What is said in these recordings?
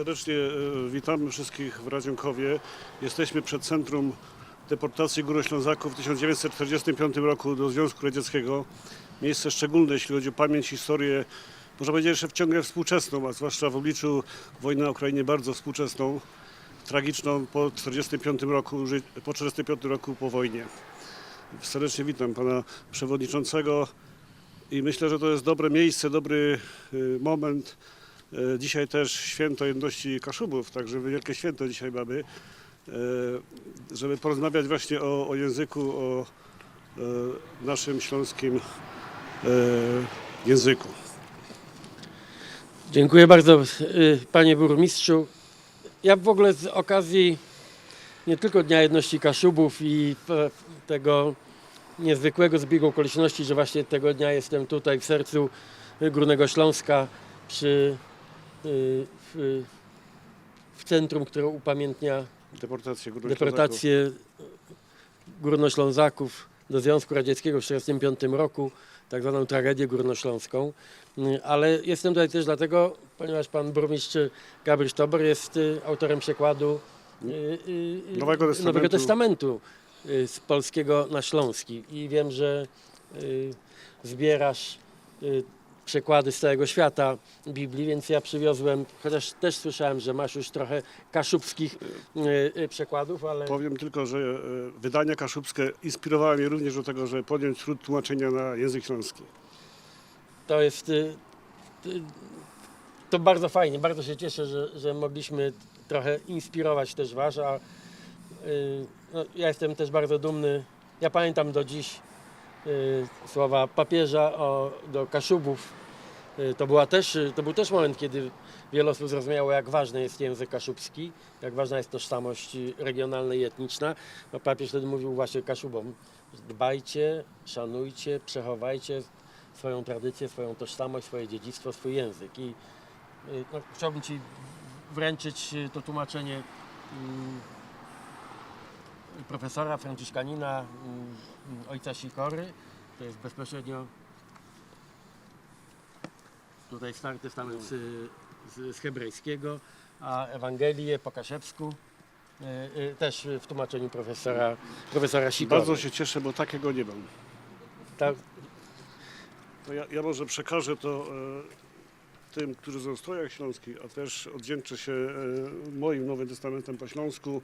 Serdecznie e, witamy wszystkich w Radzionkowie. Jesteśmy przed centrum deportacji Górnoślązaków w 1945 roku do Związku Radzieckiego. Miejsce szczególne, jeśli chodzi o pamięć, historię, można powiedzieć, że wciągle współczesną, a zwłaszcza w obliczu wojny na Ukrainie bardzo współczesną, tragiczną po 1945 roku, po 45 roku po wojnie. Serdecznie witam pana przewodniczącego i myślę, że to jest dobre miejsce, dobry y, moment. E, Dzisiaj też święto jedności Kaszubów, także wielkie święto dzisiaj mamy, e, żeby porozmawiać właśnie o, o języku, o e, naszym śląskim języku. Dziękuję bardzo, panie burmistrzu. Ja w ogóle z okazji nie tylko Dnia Jedności Kaszubów i tego niezwykłego zbiegu okoliczności, że właśnie tego dnia jestem tutaj w sercu Górnego Śląska przy, w, w centrum, które upamiętnia Deportację Górnoślązaków. deportację Górnoślązaków do Związku Radzieckiego w 1945 roku, tak zwaną tragedię górnośląską. Mm, Ale jestem tutaj też dlatego, ponieważ pan burmistrz Gabryś Tobor jest y, autorem przekładu y, y, y, Nowego Testamentu. Nowego Testamentu y, z polskiego na śląski. I wiem, że y, zbierasz y, przekłady z całego świata Biblii, więc ja przywiozłem, chociaż też słyszałem, że masz już trochę kaszubskich y, y, przekładów, ale Powiem tylko, że e, wydania kaszubskie inspirowały mnie również do tego, żeby podjąć trud tłumaczenia na język śląski. to jest to bardzo fajnie, bardzo się cieszę, że, że mogliśmy trochę inspirować też Was, a no, ja jestem też bardzo dumny. Ja pamiętam do dziś słowa papieża o, do Kaszubów. Y, To, była też, y, to był też moment, kiedy wiele osób zrozumiało, jak ważny jest język kaszubski, jak ważna jest tożsamość regionalna i etniczna. No, papież wtedy mówił właśnie Kaszubom, dbajcie, szanujcie, przechowajcie swoją tradycję, swoją tożsamość, swoje dziedzictwo, swój język. I y, no, chciałbym Ci wręczyć to tłumaczenie mm, profesora franciszkanina mm, ojca Sikory. To jest bezpośrednio tutaj Stary Testament z, z, z hebrajskiego, a Ewangelię po kaszewsku y, y, też w tłumaczeniu profesora, profesora Sikory. Bardzo się cieszę, bo takiego nie mam. Tak, To ja, ja może przekażę to e, tym, którzy są w strojach śląskich, a też oddzięczę się e, moim Nowym Testamentem po śląsku.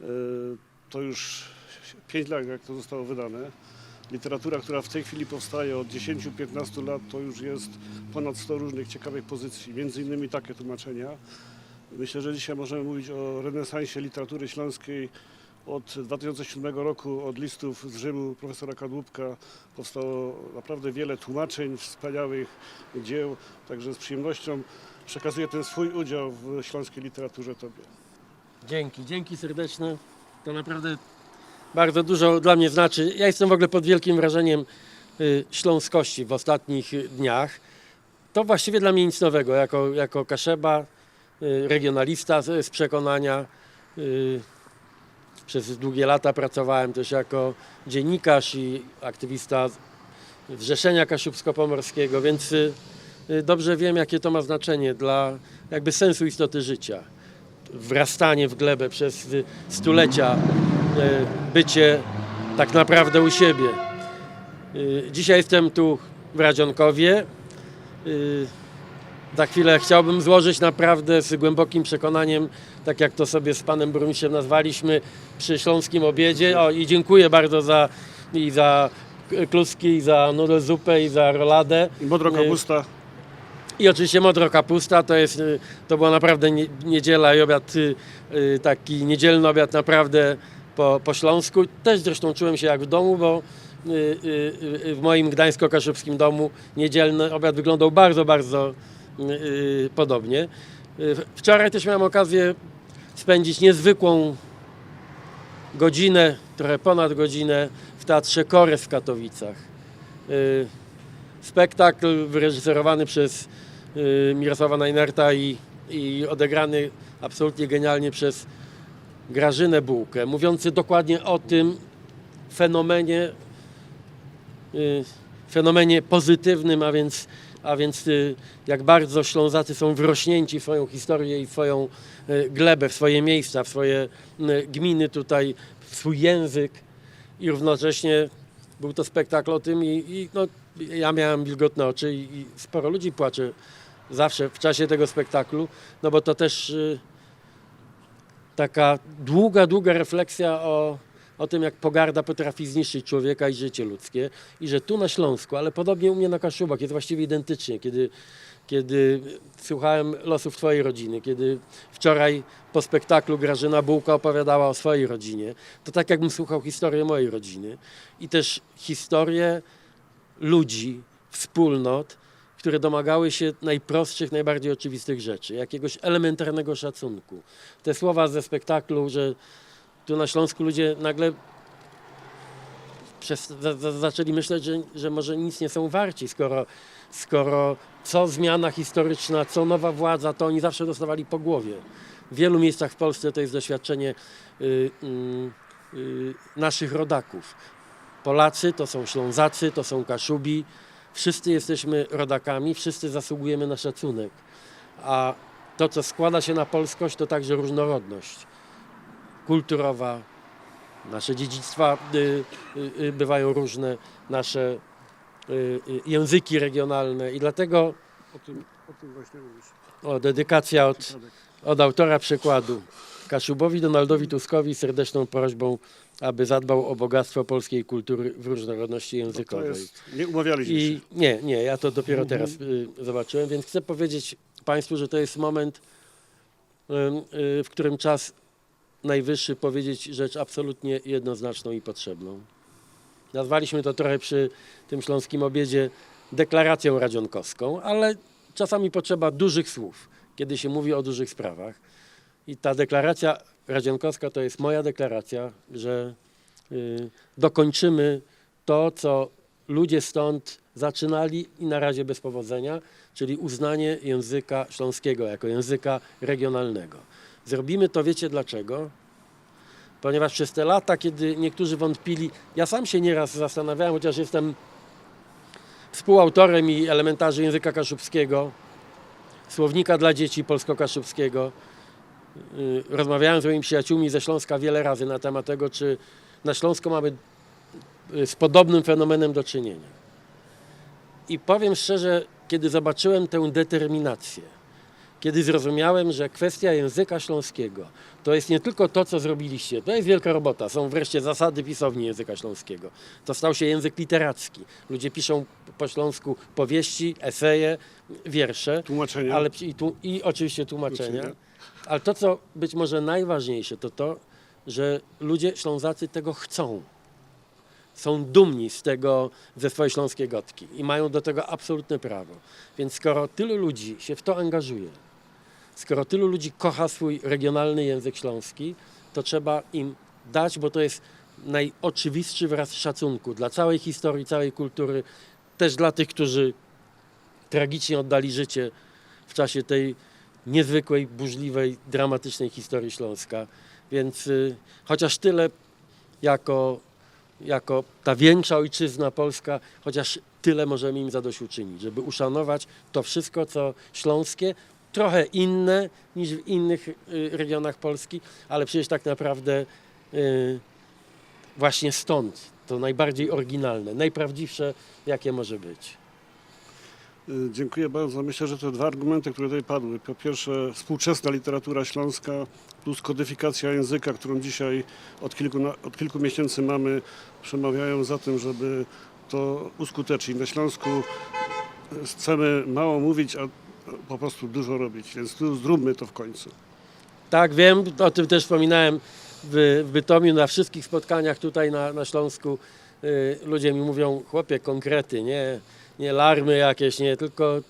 E, to już 5 lat, jak to zostało wydane. Literatura, która w tej chwili powstaje od 10-15 lat, to już jest ponad 100 różnych ciekawych pozycji, między innymi takie tłumaczenia. Myślę, że dzisiaj możemy mówić o renesansie literatury śląskiej. Od 2007 roku, od listów z Rzymu profesora Kadłubka powstało naprawdę wiele tłumaczeń, wspaniałych dzieł, także z przyjemnością przekazuję ten swój udział w śląskiej literaturze Tobie. Dzięki, dzięki serdeczne. To naprawdę bardzo dużo dla mnie znaczy. Ja jestem w ogóle pod wielkim wrażeniem y, śląskości w ostatnich dniach. To właściwie dla mnie nic nowego. Jako, jako kaszeba, y, regionalista z, z przekonania. y, Przez długie lata pracowałem też jako dziennikarz i aktywista Zrzeszenia Kaszubsko-Pomorskiego, więc dobrze wiem, jakie to ma znaczenie dla jakby sensu istoty życia wrastanie w glebę przez stulecia, bycie tak naprawdę u siebie. Y, Dzisiaj jestem tu w Radzionkowie. Y, Za chwilę chciałbym złożyć naprawdę z głębokim przekonaniem, tak jak to sobie z panem burmistrzem nazwaliśmy, przy śląskim obiedzie. O, I dziękuję bardzo za, i za kluski, i za nudę zupę, i za roladę. I modro Nie. kapusta, I oczywiście modro kapusta, to jest, y, to była naprawdę nie, niedziela i obiad, y, y, taki niedzielny obiad naprawdę po, po śląsku. Też zresztą czułem się jak w domu, bo y, y, y, w moim gdańsko-kaszubskim domu niedzielny obiad wyglądał bardzo, bardzo podobnie. Wczoraj też miałem okazję spędzić niezwykłą godzinę, trochę ponad godzinę w Teatrze Kores w Katowicach. Spektakl wyreżyserowany przez Mirosława Najnerta i, i odegrany absolutnie genialnie przez Grażynę Bułkę, mówiący dokładnie o tym fenomenie, y, fenomenie pozytywnym, a więc, a więc y, jak bardzo Ślązacy są wrośnięci w swoją historię i w swoją y, glebę, w swoje miejsca, w swoje gminy tutaj, w swój język. I równocześnie był to spektakl o tym i, i no, ja miałem wilgotne oczy i, i sporo ludzi płacze zawsze w czasie tego spektaklu, no bo to też taka długa, długa refleksja o, o tym, jak pogarda potrafi zniszczyć człowieka i życie ludzkie. I że tu na Śląsku, ale podobnie u mnie na Kaszubach, jest właściwie identycznie, kiedy, kiedy słuchałem losów Twojej rodziny, kiedy wczoraj po spektaklu Grażyna Bułka opowiadała o swojej rodzinie, to tak jakbym słuchał historię mojej rodziny i też historię ludzi, wspólnot, które domagały się najprostszych, najbardziej oczywistych rzeczy, jakiegoś elementarnego szacunku. Te słowa ze spektaklu, że tu na Śląsku ludzie nagle przez, za, za, zaczęli myśleć, że, że może nic nie są warci, skoro, skoro co zmiana historyczna, co nowa władza, to oni zawsze dostawali po głowie. W wielu miejscach w Polsce to jest doświadczenie y, y, y, naszych rodaków. Polacy to są Ślązacy, to są Kaszubi. Wszyscy jesteśmy rodakami, wszyscy zasługujemy na szacunek. A to, co składa się na polskość, to także różnorodność kulturowa. Nasze dziedzictwa y, y, y, bywają różne, nasze języki regionalne i dlatego O tym, o tym właśnie mówisz. o, dedykacja od, od autora przykładu. Kaszubowi Donaldowi Tuskowi serdeczną prośbą, aby zadbał o bogactwo polskiej kultury w różnorodności To językowej. jest, nie umawialiśmy I się. nie, nie, ja to dopiero Mhm. teraz y, zobaczyłem, więc chcę powiedzieć Państwu, że to jest moment, ym, y, w którym czas najwyższy powiedzieć rzecz absolutnie jednoznaczną i potrzebną. Nazwaliśmy to trochę przy tym śląskim obiedzie deklaracją radzionkowską, ale czasami potrzeba dużych słów, kiedy się mówi o dużych sprawach. I ta deklaracja radzionkowska to jest moja deklaracja, że y, dokończymy to, co ludzie stąd zaczynali i na razie bez powodzenia, czyli uznanie języka śląskiego jako języka regionalnego. Zrobimy to, wiecie dlaczego? Ponieważ przez te lata, kiedy niektórzy wątpili, ja sam się nieraz zastanawiałem, chociaż jestem współautorem i elementarzy języka kaszubskiego, słownika dla dzieci polsko-kaszubskiego. Y, Rozmawiałem z moimi przyjaciółmi ze Śląska wiele razy na temat tego, czy na Śląsku mamy y, z podobnym fenomenem do czynienia. I powiem szczerze, kiedy zobaczyłem tę determinację, kiedy zrozumiałem, że kwestia języka śląskiego to jest nie tylko to, co zrobiliście, to jest wielka robota. Są wreszcie zasady pisowni języka śląskiego. To stał się język literacki. Ludzie piszą po śląsku powieści, eseje, wiersze, Tłumaczenia. ale i, tu, i oczywiście tłumaczenia. Tłumaczenia. Ale to, co być może najważniejsze, to to, że ludzie Ślązacy tego chcą. Są dumni z tego, ze swojej śląskiej gotki i mają do tego absolutne prawo. Więc skoro tylu ludzi się w to angażuje, skoro tylu ludzi kocha swój regionalny język śląski, to trzeba im dać, bo to jest najoczywistszy wyraz szacunku dla całej historii, całej kultury, też dla tych, którzy tragicznie oddali życie w czasie tej niezwykłej, burzliwej, dramatycznej historii Śląska. Więc y, chociaż tyle jako, jako ta większa ojczyzna polska, chociaż tyle możemy im zadośćuczynić, żeby uszanować to wszystko, co śląskie, trochę inne niż w innych y, regionach Polski, ale przecież tak naprawdę y, właśnie stąd to najbardziej oryginalne, najprawdziwsze, jakie może być. Y, Dziękuję bardzo. Myślę, że te dwa argumenty, które tutaj padły. Po pierwsze, współczesna literatura śląska plus kodyfikacja języka, którą dzisiaj od kilku, od kilku miesięcy mamy, przemawiają za tym, żeby to uskutecznić. Na Śląsku chcemy mało mówić, a po prostu dużo robić, więc tu zróbmy to w końcu. Tak, wiem, o tym też wspominałem w, w Bytomiu, na wszystkich spotkaniach tutaj na, na Śląsku. Y, ludzie mi mówią, chłopie, konkrety, nie, nie larmy jakieś, nie, tylko,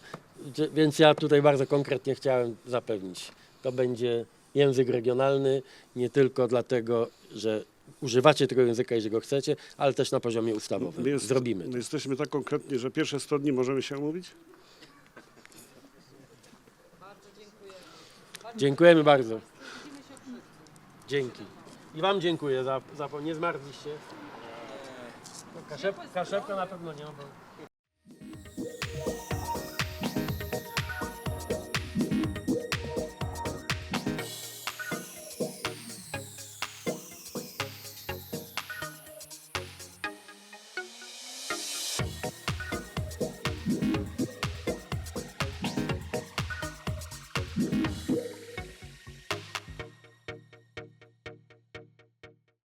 więc ja tutaj bardzo konkretnie chciałem zapewnić. To będzie język regionalny, nie tylko dlatego, że używacie tego języka i że go chcecie, ale też na poziomie ustawowym. My jest- Zrobimy to. My jesteśmy tak konkretni, że pierwsze 100 dni możemy się umówić? Dziękujemy bardzo. Dzięki. I Wam dziękuję za, za nie zmarzliście. Kaszep, kaszepka na pewno nie, bo...